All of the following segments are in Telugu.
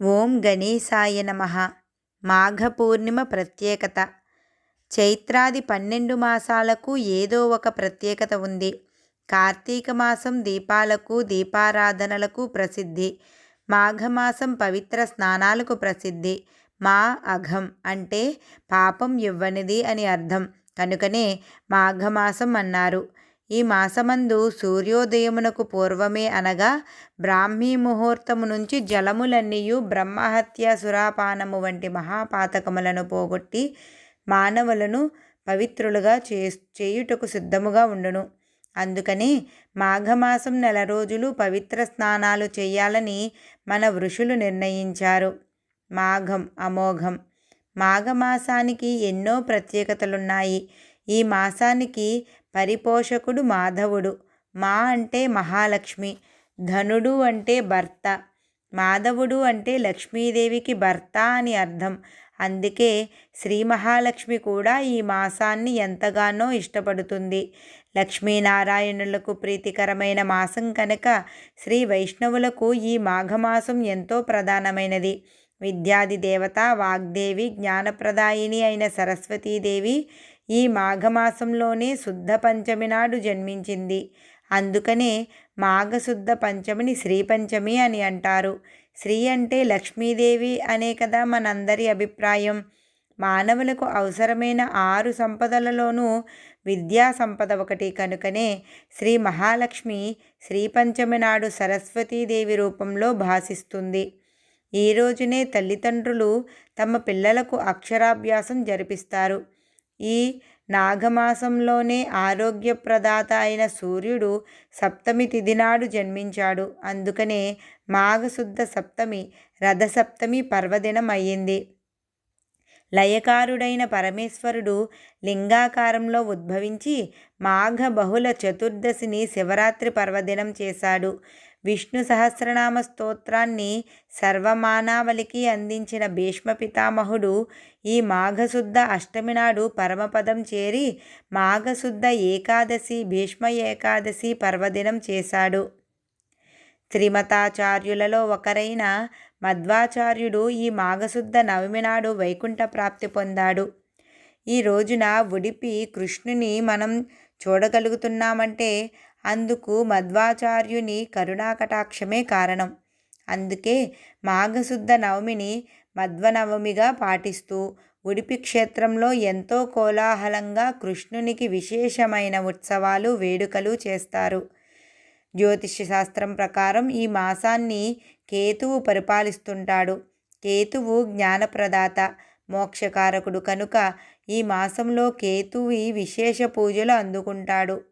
ఓం గణేశాయ నమ. మాఘ పూర్ణిమ ప్రత్యేకత. చైత్రాది పన్నెండు మాసాలకు ఏదో ఒక ప్రత్యేకత ఉంది. కార్తీక మాసం దీపాలకు దీపారాధనలకు ప్రసిద్ధి. మాఘమాసం పవిత్ర స్నానాలకు ప్రసిద్ధి. మా అఘం అంటే పాపం ఇవ్వనిది అని అర్థం. కనుకనే మాఘమాసం అన్నారు. ఈ మాసమందు సూర్యోదయమునకు పూర్వమే అనగా బ్రాహ్మీ ముహూర్తము నుంచి జలములన్నీయు బ్రహ్మహత్య సురాపానము వంటి మహాపాతకములను పోగొట్టి మానవులను పవిత్రులుగా చే చేయుటకు సిద్ధముగా ఉండును. అందుకని మాఘమాసం నెల రోజులు పవిత్ర స్నానాలు చేయాలని మన ఋషులు నిర్ణయించారు. మాఘం అమోఘం. మాఘమాసానికి ఎన్నో ప్రత్యేకతలున్నాయి. ఈ మాసానికి పరిపోషకుడు మాధవుడు. మా అంటే మహాలక్ష్మి ధనుడు అంటే భర్త మాధవుడు అంటే లక్ష్మీదేవికి భర్త అని అర్థం. అందుకే శ్రీ మహాలక్ష్మి కూడా ఈ మాసాన్ని ఎంతగానో ఇష్టపడుతుంది. లక్ష్మీనారాయణులకు ప్రీతికరమైన మాసం కనుక శ్రీ వైష్ణవులకు ఈ మాఘమాసం ఎంతో ప్రధానమైనది. విద్యాది దేవత వాగ్దేవి జ్ఞానప్రదాయిని అయిన సరస్వతీదేవి ఈ మాఘమాసంలోనే శుద్ధ పంచమి నాడు జన్మించింది. అందుకనే మాఘశుద్ధ పంచమిని శ్రీపంచమి అని అంటారు. శ్రీ అంటే లక్ష్మీదేవి అనే కదా మనందరి అభిప్రాయం. మానవులకు అవసరమైన ఆరు సంపదలలోనూ విద్యా సంపద ఒకటి కనుకనే శ్రీ మహాలక్ష్మి శ్రీపంచమి నాడు సరస్వతీదేవి రూపంలో భాసిస్తుంది. ఈ రోజునే తల్లిదండ్రులు తమ పిల్లలకు అక్షరాభ్యాసం జరిపిస్తారు. ఈ నాగమాసంలోనే ఆరోగ్యప్రదాత అయిన సూర్యుడు సప్తమి తిథినాడు జన్మించాడు. అందుకనే మాఘశుద్ధ సప్తమి రథసప్తమి పర్వదినం అయ్యింది లయకారుడైన పరమేశ్వరుడు లింగాకారంలో ఉద్భవించి మాఘ బహుళ చతుర్దశిని శివరాత్రి పర్వదినం చేశాడు. విష్ణు సహస్రనామ స్తోత్రాన్ని సర్వమానావళికి అందించిన భీష్మ పితామహుడు ఈ మాఘశుద్ధ అష్టమి నాడు పరమపదం చేరి మాఘశుద్ధ ఏకాదశి భీష్మ ఏకాదశి పర్వదినం చేశాడు. త్రిమతాచార్యులలో ఒకరైన మధ్వాచార్యుడు ఈ మాఘశుద్ధ నవమి నాడు వైకుంఠ ప్రాప్తి పొందాడు. ఈ రోజున ఉడిపి కృష్ణుని మనం చూడగలుగుతున్నామంటే అందుకు మధ్వాచార్యుని కరుణాకటాక్షమే కారణం. అందుకే మాఘశుద్ధ నవమిని మధ్వనవమిగా పాటిస్తూ ఉడిపి క్షేత్రంలో ఎంతో కోలాహలంగా కృష్ణునికి విశేషమైన ఉత్సవాలు వేడుకలు చేస్తారు. జ్యోతిష్య శాస్త్రం ప్రకారం ఈ మాసాన్ని కేతువు పరిపాలిస్తుంటాడు. కేతువు జ్ఞానప్రదాత మోక్షకారకుడు కనుక ఈ మాసంలో కేతువి విశేష పూజలు అందుకుంటాడు.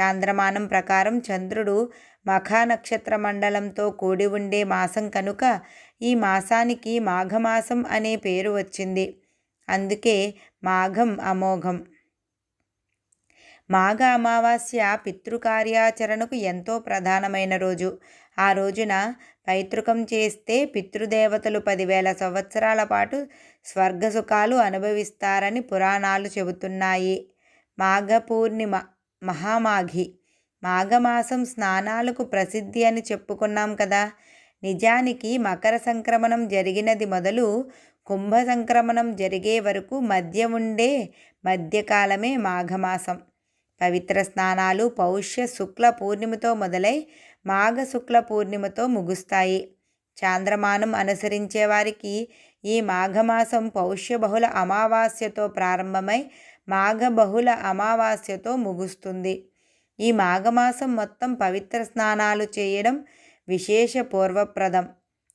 చాంద్రమానం ప్రకారం చంద్రుడు మఖా నక్షత్ర మండలంతో కూడి ఉండే మాసం కనుక ఈ మాసానికి మాఘమాసం అనే పేరు వచ్చింది. అందుకే మాఘం అమోఘం. మాఘ అమావాస్య పితృకార్యాచరణకు ఎంతో ప్రధానమైన రోజు. ఆ రోజున పైతృకం చేస్తే పితృదేవతలు పదివేల సంవత్సరాల పాటు స్వర్గసుఖాలు అనుభవిస్తారని పురాణాలు చెబుతున్నాయి. మాఘ పూర్ణిమ మహామాఘి. మాఘమాసం స్నానాలకు ప్రసిద్ధి అని చెప్పుకున్నాం కదా. నిజానికి మకర సంక్రమణం జరిగినది మొదలు కుంభ సంక్రమణం జరిగే వరకు మధ్య ఉండే మధ్యకాలమే మాఘమాసం. పవిత్ర స్నానాలు పౌష్య శుక్ల పూర్ణిమతో మొదలై మాఘ శుక్ల పూర్ణిమతో ముగుస్తాయి. చాంద్రమానం అనుసరించే వారికి ఈ మాఘమాసం పౌష్య బహుళ అమావాస్యతో ప్రారంభమై మాఘ బహుళ అమావాస్యతో ముగుస్తుంది. ఈ మాఘమాసం మొత్తం పవిత్ర స్నానాలు చేయడం విశేష పూర్వప్రదం.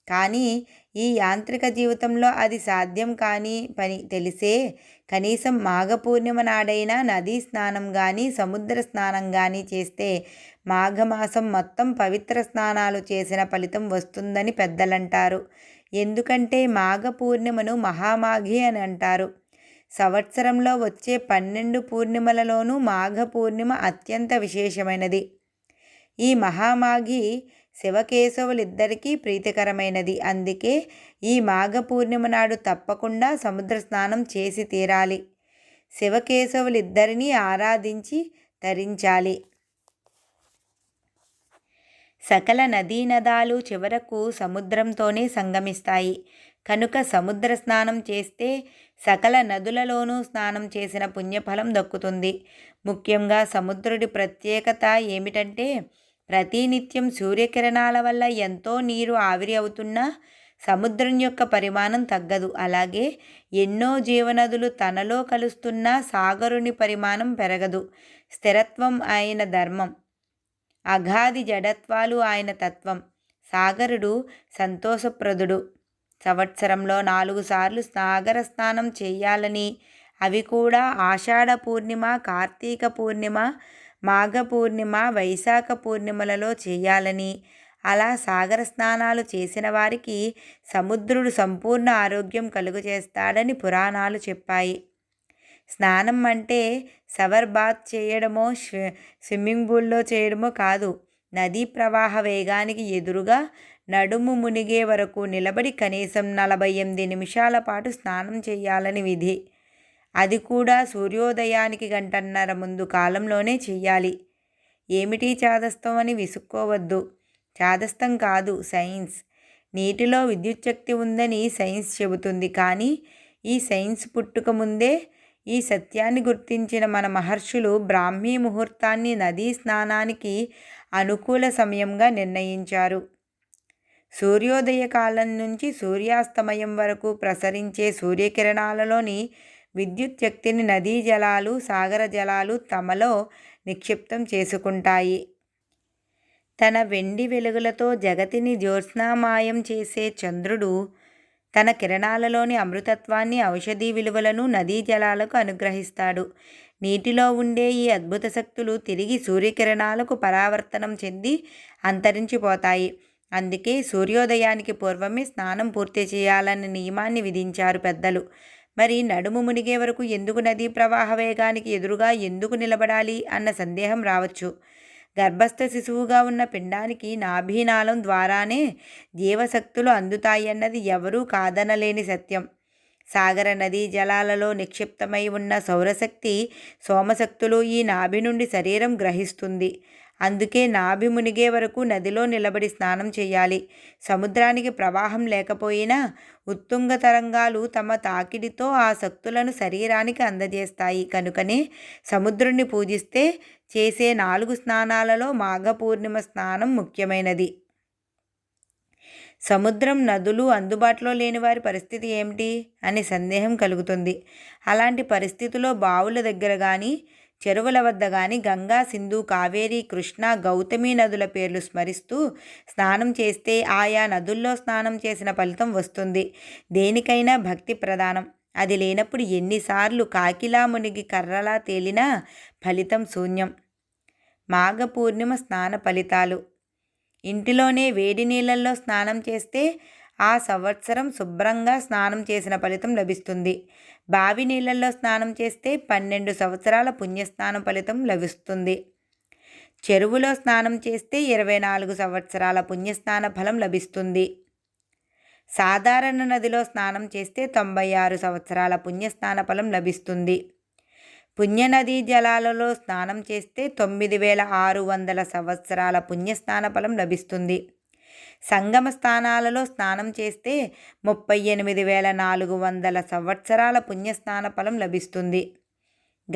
కానీ ఈ యాంత్రిక జీవితంలో అది సాధ్యం కాని పని తెలిసే కనీసం మాఘ పూర్ణిమ నాడైనా నదీ స్నానం కానీ సముద్ర స్నానం కానీ చేస్తే మాఘమాసం మొత్తం పవిత్ర స్నానాలు చేసిన ఫలితం వస్తుందని పెద్దలంటారు. ఎందుకంటే మాఘ పూర్ణిమను మహామాఘి అని అంటారు. సంవత్సరంలో వచ్చే పన్నెండు పూర్ణిమలలోనూ మాఘ పూర్ణిమ అత్యంత విశేషమైనది. ఈ మహామాఘి శివకేశవులిద్దరికీ ప్రీతికరమైనది. అందుకే ఈ మాఘ పూర్ణిమ నాడు తప్పకుండా సముద్ర స్నానం చేసి తీరాలి. శివకేశవులిద్దరినీ ఆరాధించి తరించాలి. సకల నదీనదాలు చివరకు సముద్రంతోనే సంగమిస్తాయి. కనుక సముద్ర స్నానం చేస్తే సకల నదులలోనూ స్నానం చేసిన పుణ్యఫలం దక్కుతుంది. ముఖ్యంగా సముద్రుడి ప్రత్యేకత ఏమిటంటే ప్రతినిత్యం సూర్యకిరణాల వల్ల ఎంతో నీరు ఆవిరి అవుతున్నా సముద్రం యొక్క పరిమాణం తగ్గదు. అలాగే ఎన్నో జీవనదులు తనలో కలుస్తున్నా సాగరుని పరిమాణం పెరగదు. స్థిరత్వం ఆయన ధర్మం. అఘాది జడత్వాలు ఆయన తత్వం. సాగరుడు సంతోషప్రదుడు. సంవత్సరంలో నాలుగు సార్లు సాగర స్నానం చేయాలని. అవి కూడా ఆషాఢ పూర్ణిమ కార్తీక పూర్ణిమ మాఘ పూర్ణిమ వైశాఖ పూర్ణిమలలో చేయాలని. అలా సాగర స్నానాలు చేసిన వారికి సముద్రుడు సంపూర్ణ ఆరోగ్యం కలుగజేస్తాడని పురాణాలు చెప్పాయి. స్నానం అంటే సవర్ బాత్ చేయడమో స్విమ్మింగ్ పూల్లో చేయడమో కాదు. నదీ ప్రవాహ వేగానికి ఎదురుగా నడుము మునిగే వరకు నిలబడి కనీసం నలభై ఎనిమిది నిమిషాల పాటు స్నానం చేయాలని విధి. అది కూడా సూర్యోదయానికి గంటన్నర ముందు కాలంలోనే చెయ్యాలి. ఏమిటి చాదస్తం అని విసుక్కోవద్దు. చాదస్తం కాదు సైన్స్. నీటిలో విద్యుత్ శక్తి ఉందని సైన్స్ చెబుతుంది. కానీ ఈ సైన్స్ పుట్టుక ముందే ఈ సత్యాన్ని గుర్తించిన మన మహర్షులు బ్రాహ్మీ ముహూర్తాన్ని నదీ స్నానానికి అనుకూల సమయంగా నిర్ణయించారు. సూర్యోదయ కాలం నుంచి సూర్యాస్తమయం వరకు ప్రసరించే సూర్యకిరణాలలోని విద్యుత్ శక్తిని నదీ జలాలు సాగర జలాలు తమలో నిక్షిప్తం చేసుకుంటాయి. తన వెండి వెలుగులతో జగతిని జ్యోత్స్నామాయం చేసే చంద్రుడు తన కిరణాలలోని అమృతత్వాన్ని ఔషధీ విలువలను నదీ జలాలకు అనుగ్రహిస్తాడు. నీటిలో ఉండే ఈ అద్భుత శక్తులు తిరిగి సూర్యకిరణాలకు పరావర్తనం చెంది అంతరించిపోతాయి. అందుకే సూర్యోదయానికి పూర్వమే స్నానం పూర్తి చేయాలన్న నియమాన్ని విధించారు పెద్దలు. మరి నడుము మునిగే వరకు ఎందుకు నదీ ప్రవాహ వేగానికి ఎదురుగా ఎందుకు నిలబడాలి అన్న సందేహం రావచ్చు. గర్భస్థ శిశువుగా ఉన్న పిండానికి నాభీనాళం ద్వారానే జీవశక్తులు అందుతాయన్నది ఎవరూ కాదనలేని సత్యం. సాగర నదీ జలాలలో నిక్షిప్తమై ఉన్న సౌరశక్తి సోమశక్తులు ఈ నాభి నుండి శరీరం గ్రహిస్తుంది. అందుకే నాభి మునిగే వరకు నదిలో నిలబడి స్నానం చేయాలి. సముద్రానికి ప్రవాహం లేకపోయినా ఉత్తుంగ తరంగాలు తమ తాకిడితో ఆ శక్తులను శరీరానికి అందజేస్తాయి. కనుకనే సముద్రుణ్ణి పూజిస్తే చేసే నాలుగు స్నానాలలో మాఘ పూర్ణిమ స్నానం ముఖ్యమైనది. సముద్రం నదులు అందుబాటులో లేని వారి పరిస్థితి ఏమిటి? అనే సందేహం కలుగుతుంది. అలాంటి పరిస్థితిలో బావుల దగ్గర కానీ చెరువుల వద్ద కానీ గంగా సింధు కావేరి కృష్ణ గౌతమి నదుల పేర్లు స్మరిస్తూ స్నానం చేస్తే ఆయా నదుల్లో స్నానం చేసిన ఫలితం వస్తుంది. దేనికైనా భక్తి ప్రధానం. అది లేనప్పుడు ఎన్నిసార్లు కాకిలా మునిగి కర్రలా తేలినా ఫలితం శూన్యం. మాఘ పూర్ణిమ స్నాన ఫలితాలు. ఇంటిలోనే వేడి నీళ్ళల్లో స్నానం చేస్తే ఆ సంవత్సరం శుభ్రంగా స్నానం చేసిన ఫలితం లభిస్తుంది. బావి నీళ్ళల్లో స్నానం చేస్తే పన్నెండు సంవత్సరాల పుణ్యస్నాన ఫలితం లభిస్తుంది. చెరువులో స్నానం చేస్తే ఇరవై నాలుగు సంవత్సరాల పుణ్యస్నాన ఫలం లభిస్తుంది. సాధారణ నదిలో స్నానం చేస్తే తొంభై ఆరు సంవత్సరాల పుణ్యస్నాన ఫలం లభిస్తుంది. పుణ్యనదీ జలాలలో స్నానం చేస్తే తొమ్మిది వేల ఆరు వందల సంవత్సరాల పుణ్యస్నాన ఫలం లభిస్తుంది. సంగమ స్థానాలలో స్నానం చేస్తే ముప్పై ఎనిమిది వేల నాలుగు వందల సంవత్సరాల పుణ్యస్నాన ఫలం లభిస్తుంది.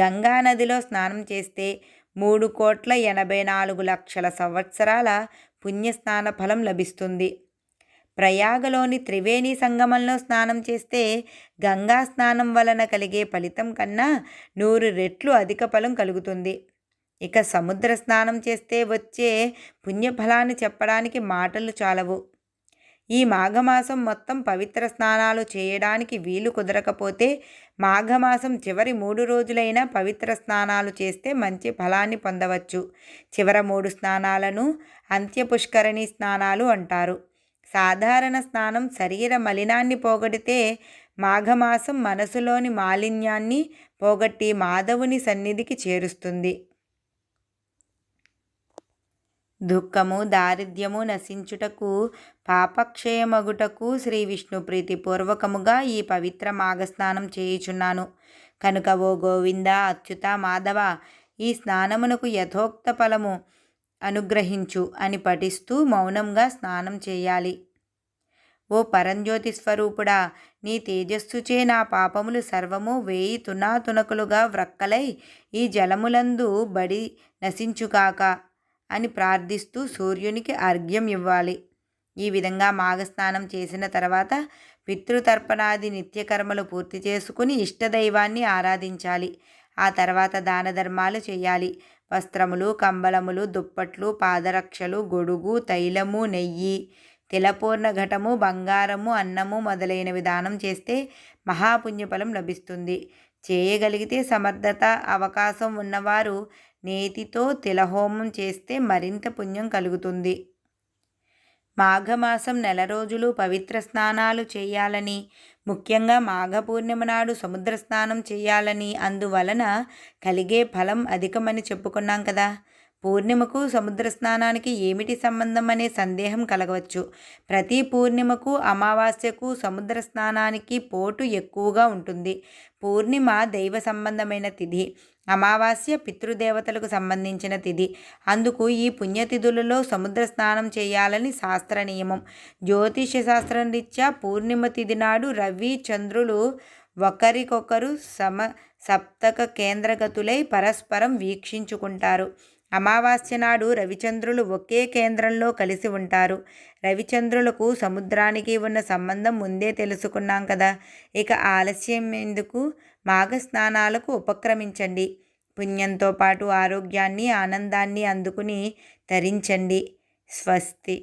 గంగా నదిలో స్నానం చేస్తే మూడు కోట్ల ఎనభై నాలుగు లక్షల సంవత్సరాల పుణ్యస్నాన ఫలం లభిస్తుంది. ప్రయాగలోని త్రివేణి సంగమంలో స్నానం చేస్తే గంగా స్నానం వలన కలిగే ఫలితం కన్నా నూరు రెట్లు అధిక ఫలం కలుగుతుంది. ఇక సముద్ర స్నానం చేస్తే వచ్చే పుణ్యఫలాన్ని చెప్పడానికి మాటలు చాలవు. ఈ మాఘమాసం మొత్తం పవిత్ర స్నానాలు చేయడానికి వీలు కుదరకపోతే మాఘమాసం చివరి మూడు రోజులైనా పవిత్ర స్నానాలు చేస్తే మంచి ఫలాన్ని పొందవచ్చు. చివర మూడు స్నానాలను అంత్యపుష్కరణి స్నానాలు అంటారు. సాధారణ స్నానం శరీర మలినాన్ని పోగొడితే మాఘమాసం మనసులోని మాలిన్యాన్ని పోగొట్టి మాధవుని సన్నిధికి చేరుస్తుంది. దుఃఖము దారిద్ర్యము నశించుటకు పాపక్షయమగుటకు శ్రీ విష్ణు ప్రీతి పూర్వకముగా ఈ పవిత్ర మాఘస్నానం చేయుచున్నాను. కనుక ఓ గోవింద అచ్యుత మాధవ ఈ స్నానమునకు యథోక్త ఫలము అనుగ్రహించు అని పఠిస్తూ మౌనంగా స్నానం చేయాలి. ఓ పరంజ్యోతి స్వరూపుడా నీ తేజస్సుచే నా పాపములు సర్వము వేయి తునాతునకులుగా వ్రక్కలై ఈ జలములందు బడి నశించుకాక అని ప్రార్థిస్తూ సూర్యునికి అర్ఘ్యం ఇవ్వాలి. ఈ విధంగా మాఘస్నానం చేసిన తర్వాత పితృతర్పణాది నిత్యకర్మలు పూర్తి చేసుకుని ఇష్టదైవాన్ని ఆరాధించాలి. ఆ తర్వాత దాన ధర్మాలు చేయాలి. వస్త్రములు కంబలములు దుప్పట్లు పాదరక్షలు గొడుగు తైలము నెయ్యి తిలపూర్ణ ఘటము బంగారము అన్నము మొదలైనవి దానం చేస్తే మహాపుణ్యఫలం లభిస్తుంది. చేయగలిగితే సమర్థత అవకాశం ఉన్నవారు నేతితో తిలహోమం చేస్తే మరింత పుణ్యం కలుగుతుంది. మాఘమాసం నెల రోజులు పవిత్ర స్నానాలు చేయాలని ముఖ్యంగా మాఘ పూర్ణిమ నాడు సముద్ర స్నానం చేయాలని అందువలన కలిగే ఫలం అధికమని చెప్పుకున్నాం కదా. పూర్ణిమకు సముద్ర స్నానానికి ఏమిటి సంబంధం అనే సందేహం కలగవచ్చు. ప్రతి పూర్ణిమకు అమావాస్యకు సముద్ర స్నానానికి పోటు ఎక్కువగా ఉంటుంది. పూర్ణిమ దైవ సంబంధమైన తిథి అమావాస్య పితృదేవతలకు సంబంధించిన తిథి. అందుకు ఈ పుణ్యతిథులలో సముద్ర స్నానం చేయాలని శాస్త్ర నియమం. జ్యోతిష శాస్త్రం రీత్యా పూర్ణిమ తిథి నాడు రవి చంద్రులు ఒకరికొకరు సమ సప్తక కేంద్రగతులై పరస్పరం వీక్షించుకుంటారు. అమావాస్య నాడు రవిచంద్రులు ఒకే కేంద్రంలో కలిసి ఉంటారు. రవిచంద్రులకు సముద్రానికి ఉన్న సంబంధం ముందే తెలుసుకున్నాం కదా. ఇక ఆలస్యం ఎందుకు? మాఘ స్నానాలకు ఉపక్రమించండి. పుణ్యంతో పాటు ఆరోగ్యాన్ని ఆనందాన్ని అందుకుని తరించండి. స్వస్తి.